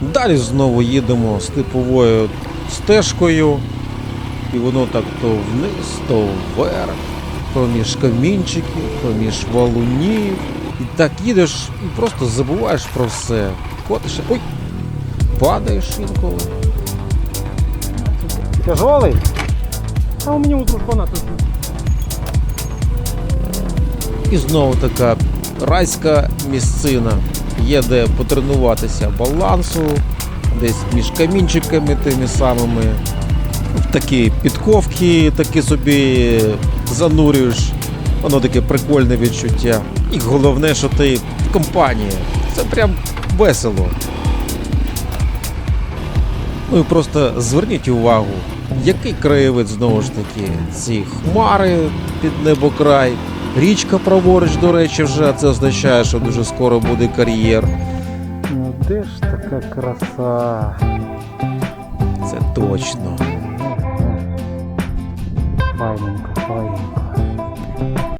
Далі знову їдемо степовою стежкою, і воно так то вниз, то вверх, поміж камінчиків, поміж валунів. І так їдеш і просто забуваєш про все. Котиш, ой, падаєш інколи. Тяжелый? А у меня у дружбана тут. І знову така райська місцина. Є де потренуватися балансу, десь між камінчиками тими самими. Такі підковки такі собі занурюєш. Воно таке прикольне відчуття. І головне, що ти в компанії. Це прям весело. Ну і просто зверніть увагу, який краєвид знову ж таки. Ці хмари під небокрай, річка праворуч, до речі, вже це означає, що дуже скоро буде кар'єр. Ну де ж така краса? Це точно. Файненько, файненько.